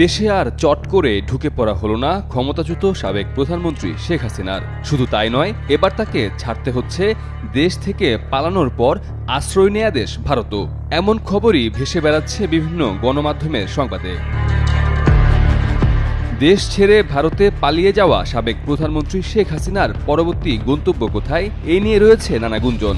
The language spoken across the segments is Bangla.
দেশে আর চট করে ঢুকে পড়া হলো না ক্ষমতাচ্যুত সাবেক প্রধানমন্ত্রী শেখ হাসিনার। শুধু তাই নয়, এবার তাকে ছাড়তে হচ্ছে দেশ থেকে পালানোর পর আশ্রয় নেয়া দেশ ভারতও। এমন খবরই ভেসে বেড়াচ্ছে বিভিন্ন গণমাধ্যমের সংবাদে। দেশ ছেড়ে ভারতে পালিয়ে যাওয়া সাবেক প্রধানমন্ত্রী শেখ হাসিনার পরবর্তী গন্তব্য কোথায়? এই নিয়ে রয়েছে নানা গুঞ্জন।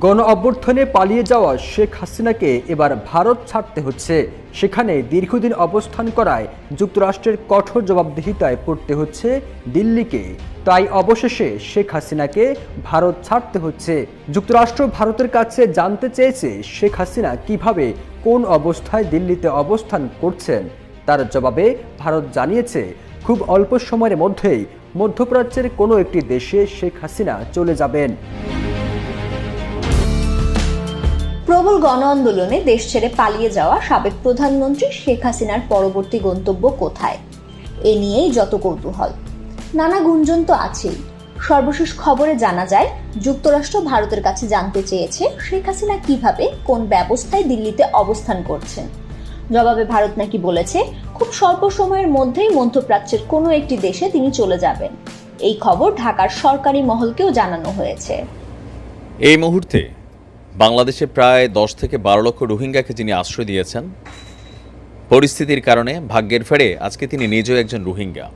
গণ অভ্যর্থনে পালিয়ে যাওয়া শেখ হাসিনাকে এবার ভারত ছাড়তে হচ্ছে। সেখানে দীর্ঘদিন অবস্থান করায় যুক্তরাষ্ট্রের কঠোর জবাবদিহিতায় পড়তে হচ্ছে দিল্লিকে। তাই অবশেষে শেখ হাসিনাকে ভারত ছাড়তে হচ্ছে। যুক্তরাষ্ট্র ভারতের কাছে জানতে চেয়েছে শেখ হাসিনা কীভাবে কোন অবস্থায় দিল্লিতে অবস্থান করছেন। তার জবাবে ভারত জানিয়েছে, খুব অল্প সময়ের মধ্যেই মধ্যপ্রাচ্যের কোনো একটি দেশে শেখ হাসিনা চলে যাবেন। প্রবল গণ আন্দোলনে দেশ ছেড়ে পালিয়ে যাওয়া সাবেক প্রধানমন্ত্রী শেখ হাসিনার পরবর্তী গন্তব্য কোথায়? এ নিয়েই যত কৌতূহল। নানা গুঞ্জন তো আছেই। সর্বশেষ খবরে জানা যায়, যুক্তরাষ্ট্র ভারতের কাছে জানতে চেয়েছে শেখ হাসিনা কীভাবে কোন ব্যবস্থায় দিল্লিতে অবস্থান করছেন। জবাবে ভারত নাকি বলেছে, খুব স্বল্প সময়ের মধ্যেই মধ্যপ্রাচ্যের কোনো একটি দেশে তিনি চলে যাবেন। এই খবর ঢাকার সরকারি মহলকেও জানানো হয়েছে। এই মুহূর্তে বাংলাদেশে প্রায় দশ থেকে বারো লক্ষ রোহিঙ্গাকে যিনি আশ্রয় দিয়েছেন, পরিস্থিতির কারণে ভাগ্যের ফেরে আজকে তিনি নিজেও একজন রোহিঙ্গা।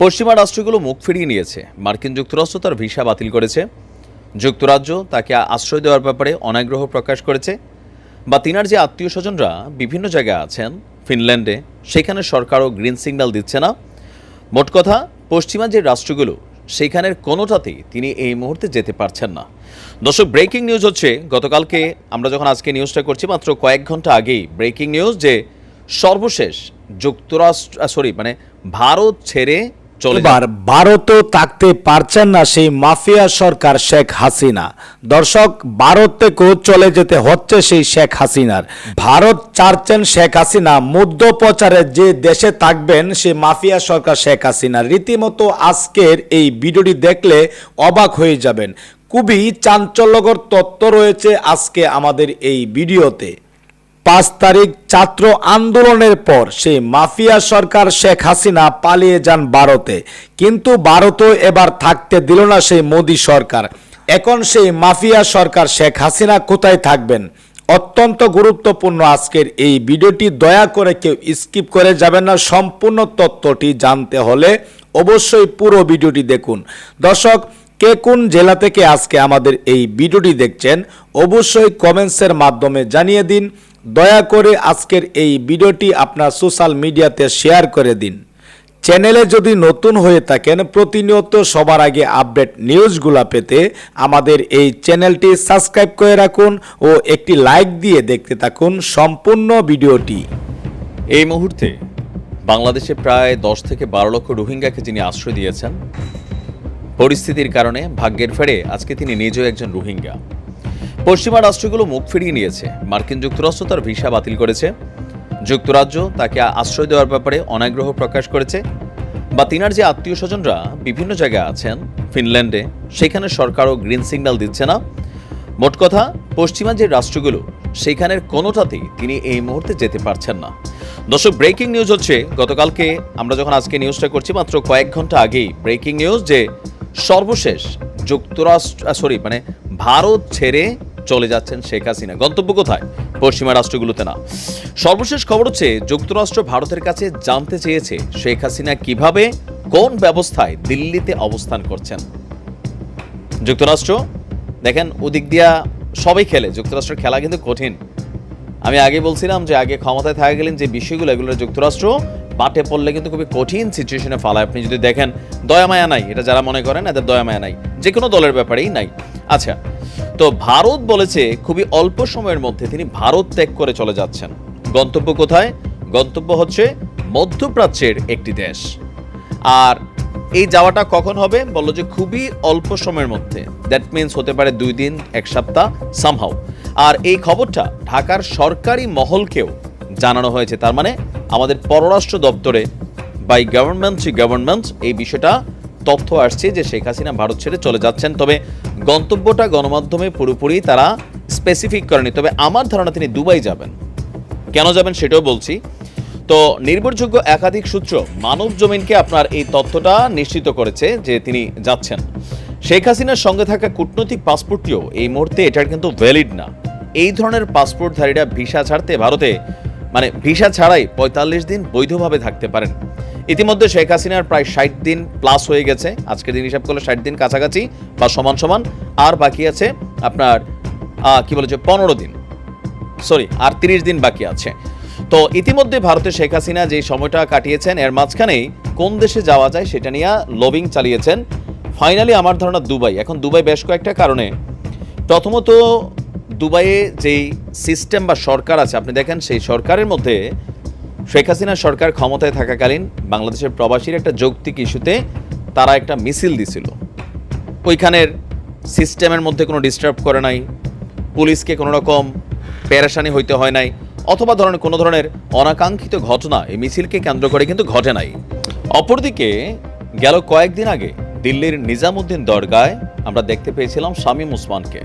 পশ্চিমা রাষ্ট্রগুলো মুখ ফিরিয়ে নিয়েছে। মার্কিন যুক্তরাষ্ট্র তার ভিসা বাতিল করেছে। যুক্তরাজ্য তাকে আশ্রয় দেওয়ার ব্যাপারে অনাগ্রহ প্রকাশ করেছে বা তিনার যে আত্মীয় স্বজনরা বিভিন্ন জায়গায় আছেন, ফিনল্যান্ডে, সেখানে সরকারও গ্রিন সিগন্যাল দিচ্ছে না। মোট কথা, পশ্চিমা যে রাষ্ট্রগুলো সেইখানের কোনোটাতেই তিনি এই মুহূর্তে যেতে পারছেন না দর্শক ব্রেকিং নিউজ হচ্ছে, গতকালকে আমরা যখন আজকে নিউজটা করছি, মাত্র কয়েক ঘণ্টা আগেই ব্রেকিং নিউজ যে সর্বশেষ যুক্তরাষ্ট্র সরি মানে ভারত ছেড়ে। এবার ভারতও থাকতে পারছেন না সেই মাফিয়া সরকার শেখ হাসিনা। দর্শক ভারত থেকেও চলে যেতে হচ্ছে সেই শেখ হাসিনার। ভারত চাচ্ছেন শেখ হাসিনা মুদ্র প্রচারে যে দেশে থাকবেন সেই মাফিয়া সরকার শেখ হাসিনা। রীতিমতো আজকের এই ভিডিওটি দেখলে অবাক হয়ে যাবেন। খুবই চাঞ্চল্যকর তথ্য রয়েছে আজকে আমাদের এই ভিডিওতে। পাঁচ তারিখ ছাত্র আন্দোলনের পর সেই মাফিয়া সরকার শেখ হাসিনা পালিয়ে যান ভারতে। কিন্তু ভারতও এবার থাকতে দিল না সেই মোদী সরকার। এখন সেই মাফিয়া সরকার শেখ হাসিনা কোথায় থাকবেন? অত্যন্ত গুরুত্বপূর্ণ আজকের এই ভিডিওটি, দয়া করে কেউ স্কিপ করে যাবেন না। সম্পূর্ণ তথ্যটি জানতে হলে অবশ্যই পুরো ভিডিওটি দেখুন। দর্শক, কে কোন জেলা থেকে আজকে আমাদের এই ভিডিওটি দেখছেন, অবশ্যই কমেন্টসের মাধ্যমে জানিয়ে দিন। দয়া করে আজকের এই ভিডিওটি আপনার সোশ্যাল মিডিয়াতে শেয়ার করে দিন। চ্যানেলে যদি নতুন হয়ে থাকেন, প্রতিনিয়ত সবার আগে আপডেট নিউজগুলো পেতে আমাদের এই চ্যানেলটি সাবস্ক্রাইব করে রাখুন ও একটি লাইক দিয়ে দেখতে থাকুন সম্পূর্ণ ভিডিওটি। এই মুহূর্তে বাংলাদেশে প্রায় দশ থেকে বারো লক্ষ রোহিঙ্গাকে যিনি আশ্রয় দিয়েছেন। পরিস্থিতির কারণে ভাগ্যের ফেরে আজকে তিনি নিজেও একজন রোহিঙ্গা। পশ্চিমা রাষ্ট্রগুলো মুখ ফিরিয়ে নিয়েছে। মার্কিন যুক্তরাষ্ট্র তার ভিসা বাতিল করেছে। যুক্তরাজ্য তাকে আশ্রয় দেওয়ার ব্যাপারে অনাগ্রহ প্রকাশ করেছে। বা তিনার যে আত্মীয় স্বজনরা বিভিন্ন জায়গায় আছেন, ফিনল্যান্ডে, সেখানে সরকারও গ্রিন সিগন্যাল দিচ্ছে না। মোট কথা, পশ্চিমা যে রাষ্ট্রগুলো সেইখানের কোনোটাতেই তিনি এই মুহূর্তে যেতে পারছেন না। দর্শক, ব্রেকিং নিউজ হচ্ছে, গতকালকে আমরা যখন আজকে নিউজটা করছি, মাত্র কয়েক ঘণ্টা আগেই ব্রেকিং নিউজ যে সর্বশেষ যুক্তরাষ্ট্র সরি মানে ভারত ছেড়ে চলে যাচ্ছেন শেখ হাসিনা। গন্তব্য কোথায়? পশ্চিমা রাষ্ট্রগুলোতে না। সর্বশেষ খবর হচ্ছে, যুক্তরাষ্ট্র ভারতের কাছে জানতে চেয়েছে শেখ হাসিনা কীভাবে, কোন ব্যবস্থায় দিল্লিতে অবস্থান করছেন। যুক্তরাষ্ট্র, দেখেন ওদিক দিয়া সবাই খেলে, যুক্তরাষ্ট্রের খেলা কিন্তু কঠিন। আমি আগে বলছিলাম যে আগে ক্ষমতায় থাকা গেলেন যে বিষয়গুলো, এগুলো যুক্তরাষ্ট্র। বাটে পড়লে কিন্তু খুবই কঠিন সিচুয়েশনে ফালায়। আপনি যদি দেখেন দয়ামায়া নাই, এটা যারা মনে করেন এদের দয়ামায়া নাই। যে কোনো দলের ব্যাপারেই নাই। আচ্ছা তো ভারত বলেছে খুবই অল্প সময়ের মধ্যে তিনি ভারত ত্যাগ করে চলে যাচ্ছেন। গন্তব্য কোথায়? গন্তব্য হচ্ছে মধ্যপ্রাচ্যের একটি দেশ। আর এই যাওয়াটা কখন হবে? বলল যে খুবই অল্প সময়ের মধ্যে। দ্যাট মিন্স হতে পারে দুই দিন, এক সপ্তাহ সামহাও আর এই খবরটা ঢাকার সরকারি মহলকেও জানানো হয়েছে। তার মানে আমাদের পররাষ্ট্র দপ্তরে বাই গভর্নমেন্ট টু গভর্নমেন্ট এই বিষয়টা তথ্য আসছে যে শেখ হাসিনা ভারত ছেড়ে চলে যাচ্ছেন। তবে গন্তব্যটা গণমাধ্যমে পুরোপুরি তারা স্পেসিফিক করেনি। তবে আমার ধারণা তিনি দুবাই যাবেন। কেন যাবেন সেটাও বলছি। তো নির্ভরযোগ্য একাধিক সূত্র মানব জমিনকে আপনার এই তথ্যটা নিশ্চিত করেছে যে তিনি যাচ্ছেন। শেখ হাসিনার সঙ্গে থাকা কূটনৈতিক পাসপোর্টটিও এই মুহূর্তে এটার কিন্তু ভ্যালিড না। এই ধরনের পাসপোর্টধারীরা ভিসা ছাড়তে ভারতে মানে ভিসা ছাড়াই পঁয়তাল্লিশ দিন বৈধভাবে থাকতে পারেন। ইতিমধ্যে শেখ হাসিনার প্রায় ষাট দিন প্লাস হয়ে গেছে। আজকের দিন হিসাব করলে ষাট দিন কাছাকাছি বা সমান সমান। আর বাকি আছে আপনার কি বলেছে পনেরো দিন। সরি আর তিরিশ দিন বাকি আছে। তো ইতিমধ্যে ভারতে শেখ হাসিনা যে সময়টা কাটিয়েছেন, এর মাঝখানেই কোন দেশে যাওয়া যায় সেটা নিয়ে লবিং চালিয়েছেন। ফাইনালি আমার ধারণা দুবাই। এখন দুবাই বেশ কয়েকটা কারণে। প্রথমত দুবাইয়ে যেই সিস্টেম বা সরকার আছে, আপনি দেখেন সেই সরকারের মধ্যে শেখ হাসিনা সরকার ক্ষমতায় থাকাকালীন বাংলাদেশের প্রবাসীর একটা যৌক্তিক ইস্যুতে তারা একটা মিছিল দিছিল। ওইখানের সিস্টেমের মধ্যে কোনো ডিস্টার্ব করে নাই, পুলিশকে কোনো রকম পেরেশানি হইতে হয় নাই, অথবা ধরনের কোনো ধরনের অনাকাঙ্ক্ষিত ঘটনা এই মিছিলকে কেন্দ্র করে কিন্তু ঘটে নাই। অপরদিকে গেল কয়েকদিন আগে দিল্লির নিজামুদ্দিন দরগায় আমরা দেখতে পেয়েছিলাম শামীম উসমানকে।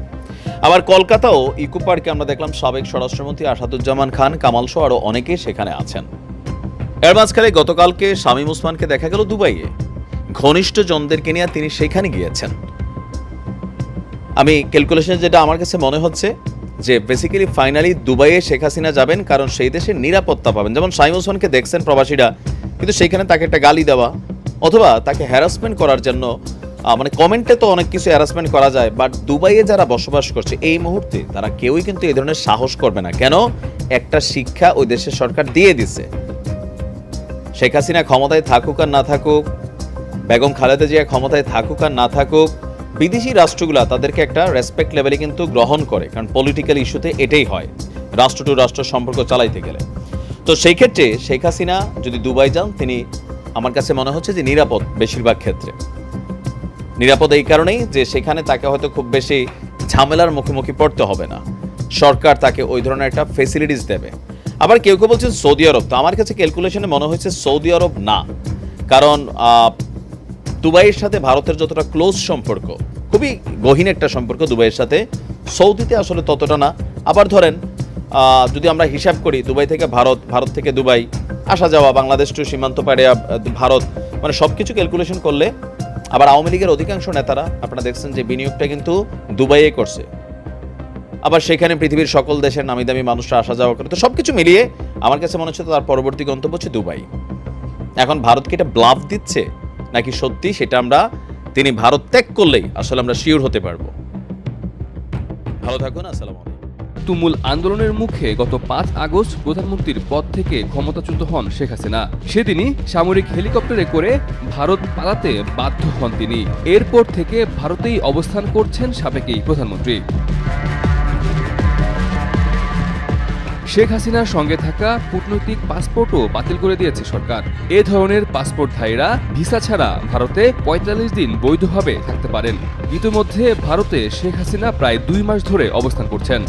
আবার কলকাতাও ইকো পার্কে আমরা দেখলাম সাবেক স্বরাষ্ট্রমন্ত্রী আসাদুজ্জামান খান, কামাল সহ আরও অনেকেই সেখানে আছেন। এর মাঝখানে গতকালকে শামীম উসমানকে দেখা গেল দুবাইয়ে। ঘনিষ্ঠ জনদেরকে নিয়ে তিনি সেখানে গিয়েছেন। আমি ক্যালকুলেশন যেটা আমার কাছে মনে হচ্ছে যে বেসিক্যালি ফাইনালি দুবাইয়ে শেখ হাসিনা যাবেন, কারণ সেই দেশের নিরাপত্তা পাবেন। যেমন শাহিম ওসমানকে দেখছেন প্রবাসীরা, কিন্তু সেইখানে তাকে একটা গালি দেওয়া অথবা তাকে হ্যারাসমেন্ট করার জন্য মানে কমেন্টে তো অনেক কিছু হ্যারাসমেন্ট করা যায় বাট দুবাইয়ে যারা বসবাস করছে, এই মুহূর্তে তারা কেউই কিন্তু এই ধরনের সাহস করবে না। কেন? একটা শিক্ষা ওই দেশের সরকার দিয়ে দিছে। শেখ হাসিনা ক্ষমতায় থাকুক আর না থাকুক, বেগম খালেদা জিয়া ক্ষমতায় থাকুক আর না থাকুক, বিদেশি রাষ্ট্রগুলা তাদেরকে একটা রেসপেক্ট লেভেলে কিন্তু গ্রহণ করে, কারণ পলিটিক্যাল ইস্যুতে এটাই হয়, রাষ্ট্র টু রাষ্ট্র সম্পর্ক চালাইতে গেলে। তো সেই ক্ষেত্রে শেখ হাসিনা যদি দুবাই যান, তিনি আমার কাছে মনে হচ্ছে যে নিরাপদ বেশিরভাগ ক্ষেত্রে। নিরাপদ এই কারণেই যে সেখানে তাকে হয়তো খুব বেশি ঝামেলার মুখোমুখি পড়তে হবে না। সরকার তাকে ওই ধরনের একটা ফেসিলিটিস দেবে। আবার কেউ কেউ বলছেন সৌদি আরব। তো আমার কাছে ক্যালকুলেশনে মনে হয়েছে সৌদি আরব না। কারণ দুবাইয়ের সাথে ভারতের যতটা ক্লোজ সম্পর্ক, খুবই গহীন একটা সম্পর্ক দুবাইয়ের সাথে। সৌদিতে আসলে ততটা না। আবার ধরেন যদি আমরা হিসাব করি, দুবাই থেকে ভারত ভারত থেকে দুবাই, আসা যাওয়া, বাংলাদেশ টু সীমান্ত পাড়ে ভারত মানে সব কিছু ক্যালকুলেশন করলে আবার আওয়ামী লীগের অধিকাংশ নেতারা আপনারা দেখছেন যে বিনিয়োগটা কিন্তু দুবাইয়ে করছে। আবার সেখানে পৃথিবীর সকল দেশের নামি দামি মানুষরা আসা যাওয়া করে। তো সবকিছু মিলিয়ে আমার কাছে মনে হচ্ছে তার পরবর্তী গন্তব্য হচ্ছে দুবাই। এখন ভারতকে এটা ব্লাফ দিচ্ছে নাকি সত্যি সেটা আমরা, তিনি ভারত ত্যাগ করলেই আসলে আমরা শিওর হতে পারব। ভালো থাকুন, আসসালামু তুমুল আন্দোলনের মুখে গত পাঁচ আগস্ট প্রধানমন্ত্রীর পদ থেকে ক্ষমতাচ্যুত হন শেখ হাসিনা। সেদিনই সামরিক হেলিকপ্টারে করে ভারত পালাতে বাধ্য হন তিনি। এরপর থেকে ভারতেই অবস্থান করছেন সাবেক এই প্রধানমন্ত্রী। শেখ হাসিনার সঙ্গে থাকা কূটনৈতিক পাসপোর্টও বাতিল করে দিয়েছে সরকার। এ ধরনের পাসপোর্টধারীরা ভিসা ছাড়া ভারতে পঁয়তাল্লিশ দিন বৈধভাবে থাকতে পারেন। ইতিমধ্যে ভারতে শেখ হাসিনা প্রায় দুই মাস ধরে অবস্থান করছেন।